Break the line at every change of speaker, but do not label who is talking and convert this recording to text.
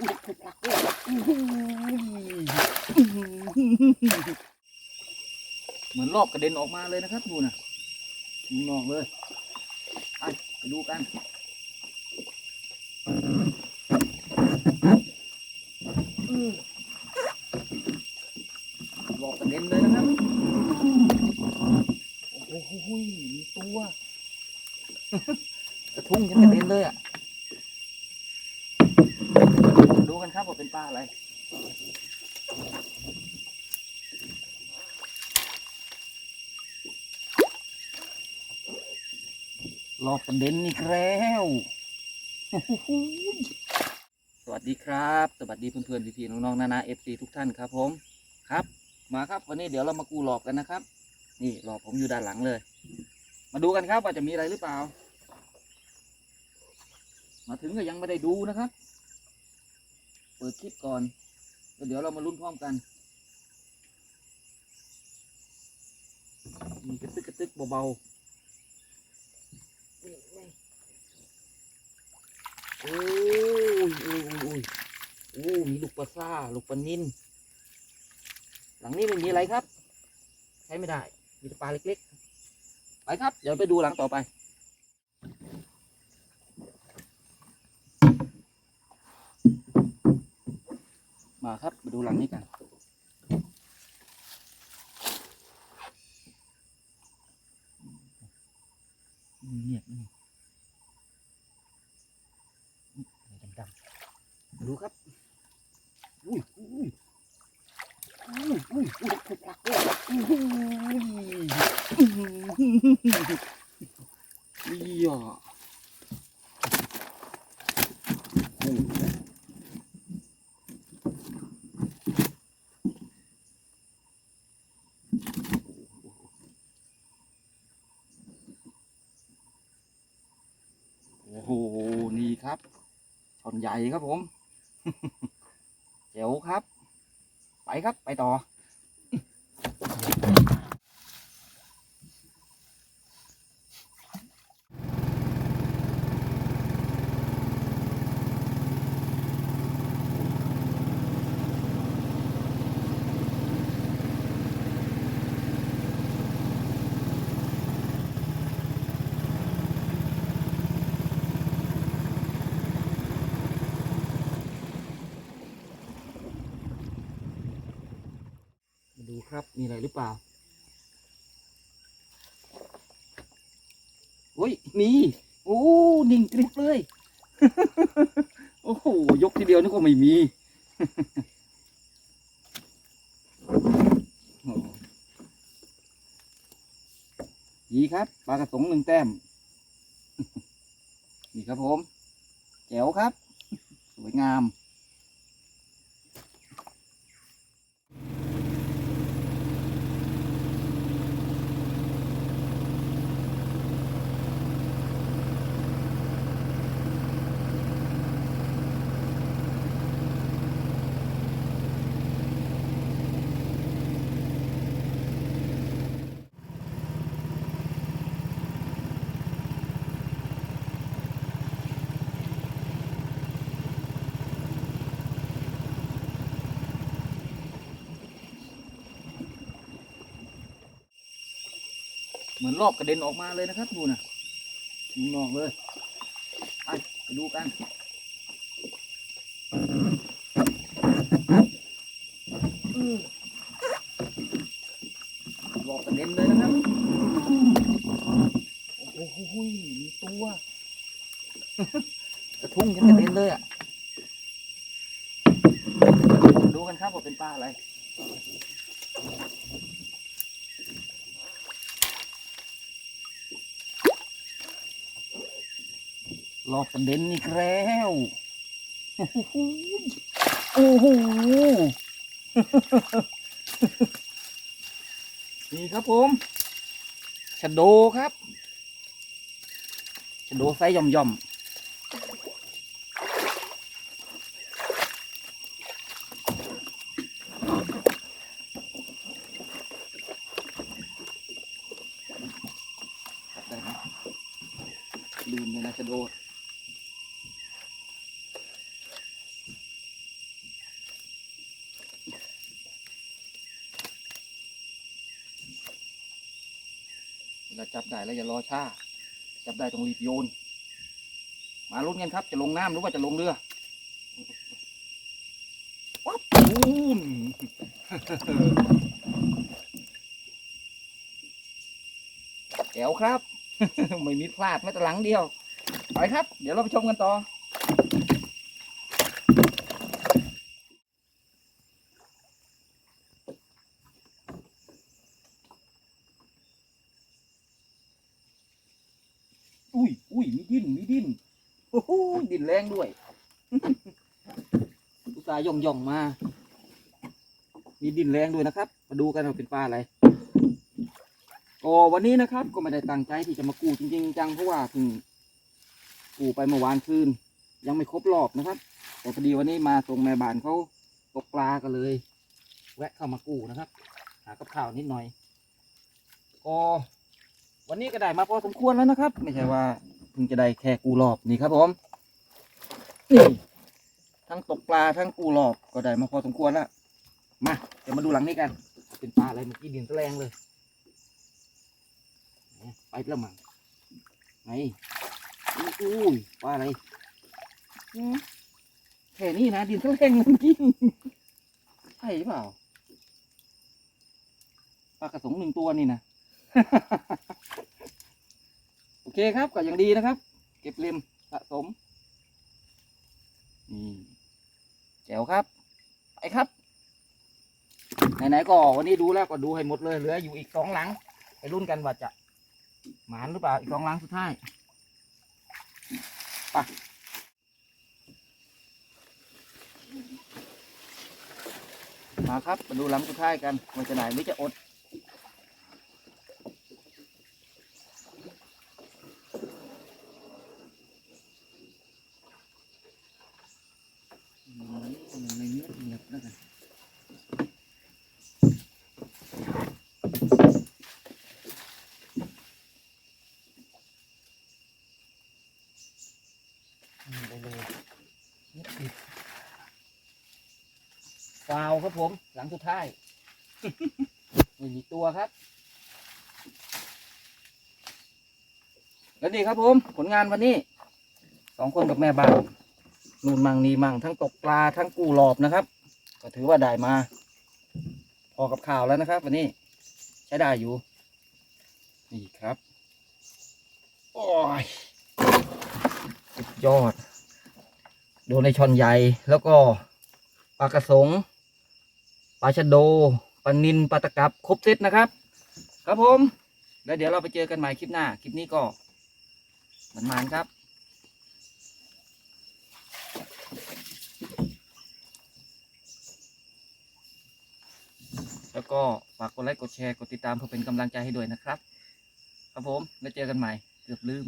อุ้ยถูกหลักด้วยเหมือนรอบกระเด็นออกมาเลยนะครับ ดูนะดูนอกเลยไปไปดูกันอื้อรอบกระเด็นเลยนะครับ โอ้โหมีตัวกระทุ้งยังกระเด็นเลยอะ ดูกันครับว่าเป็นปลาอะไรรอบกันเด่นอีกแล้วสวัสดีครับ สวัสดีเพื่อนๆพี่ๆน้องๆนานาเอฟซีทุกท่านครับผมครับ มาครับวันนี้เดี๋ยวเรามากูหลอบกันนะครับ นี่หลอบผมอยู่ด้านหลังเลย มาดูกันครับว่าจะมีอะไรหรือเปล่า มาถึงก็ยังไม่ได้ดูนะครับ เปิดคลิปก่อนแล้วเดี๋ยวเรามาลุ้นพร้อมกันมีกระตึกกระตึกเบาๆโอ้ยโอ้ยโอ้ยโอ้ยโอ้มีลูกปลาซ่าลูกปลานินหลังนี้ไม่มีอะไรครับ ใช้ไม่ได้ มีแต่ปลาเล็กๆ ไปครับ เดี๋ยวไปดูหลังต่อไป มาครับมาดูหลังนี้กันเงียบนี่ดำๆดูครับ อุ้ยอุ้ยอุ้ยอุ้ยอุ้ยถูกหลักด้วยอุ้ยอุ้ยอุ้ยอะ โอ้โอ้โห นี่ครับช่อนใหญ่ครับผม เจ๋วครับ ไปครับ ไปต่อ มา มีอะไรหรือเปล่าโอ้ยมีโอ้นิ่งกริบเลย โอ้โหยกทีเดียวนึกว่าไม่มีดีครับปลากระสงหนึ่งแต้ม นี่ครับผมแจ๋วครับ สวยงาม เหมือนรอบกระเด็นออกมาเลยนะครับดูนะดูนอกเลยไปไปดูกันลอรอบกระเด็นเลยนะครับโอ้โหมีตัวกระทุ้งยังกระเด็นเลยอะดูกันครับว่าเป็นปลาอะไร รอบประเด็นอีกแล้ว โอ้โห นี่ครับผมชะโดครับชะโดไซย่อมย่อมๆจับได้ไหมลืมเลยนะชะโด ถ้าจับได้แล้วอย่ารอช้า จับได้ต้องรีบโยน มาลุ้นกันครับ จะลงน้ำหรือว่าจะลงเรือว้าปูนแจ๋วครับ ไม่มีพลาดแม้แต่หลังเดียว ไปครับ เดี๋ยวเราไปชมกันต่อยอุ้ยมีดิ้น มีดิ้น โอ้โหดิ้นแร งด้วยอุตส่าห์ย่องย่องๆมา มีดินแรงด้วยนะครับ มาดูกันว่าเป็นปลาอะไรก็วันนี้นะครับ ก็ไม่ได้ตั้งใจที่จะมากู้จริงๆจังเพราะว่าเพิ่งกู้ไปเมื่อวานคืน ยังไม่ครบรอบนะครับ แต่พอดีวันนี้มาส่งแม่บ้านเขาตกปลากันเลย แวะเข้ามากู้นะครับ หากับข้าวนิดหน่อยก็วันนี้ก็ได้มาพอสมควรแล้วนะครับ ไม่ใช่ว่าเพิ่งจะได้แค่กู้รอบนี่ครับผม นี่ทั้งตกปลาทั้งกู้รอบก็ได้มาพอสมควรแล้วมาเดี๋ยวมาดูหลังนี้กัน เป็นปลาอะไรเมื่อกี้ดินแรงเลยไปแล้วมั้งไงอุ้ยปลาอะไรอืมแค่นี้นะดินแรงเลยเมื่อกี้ใช่หรือเปล่าปลากระสงหนึ่งตัวนี่นะโอเคครับก็ยังดีนะครับ เก็บเล็มสะสม นี่แจ๋วครับ ไปครับ ไหนๆก็วันนี้ดูแล้วก็ดูให้หมดเลยเหลืออยู่อีกสองหลัง ไปรุ่นกันว่าจะหมานหรือเปล่าอีกสองหลังสุดท้ายไปมาครับมาดูหลังสุดท้ายกันว่าจะไหนหรือจะอด อืมมันไม่เงียบเงียบแล้วกันอืมไปเลยเงียบปิด ฟาครับผม หลังสุดท้าย ไม่มีตัวครับ แล้วนี่ครับผม ผลงานวันนี้สองคนกับแม่บ้านนู่นมังนี่มังทั้งตกปลาทั้งกู้รอบนะครับ ก็ถือว่าได้มา พอกับข่าวแล้วนะครับ วันนี้ใช้ได้อยู่ นี่ครับ โอ้ยสุดยอด โดนในช่อนใหญ่แล้วก็ปลากระสง ปลาชะโดปลานินปลาตะกับครบเซตนะครับ ครับผม แล้วเดี๋ยวเราไปเจอกันใหม่คลิปหน้า คลิปนี้ก็มันๆครับแล้วก็ฝากกดไลค์กดแชร์กดติดตามเพื่อเป็นกำลังใจให้ด้วยนะครับ ครับผม แล้วเจอกันใหม่ เกือบลืม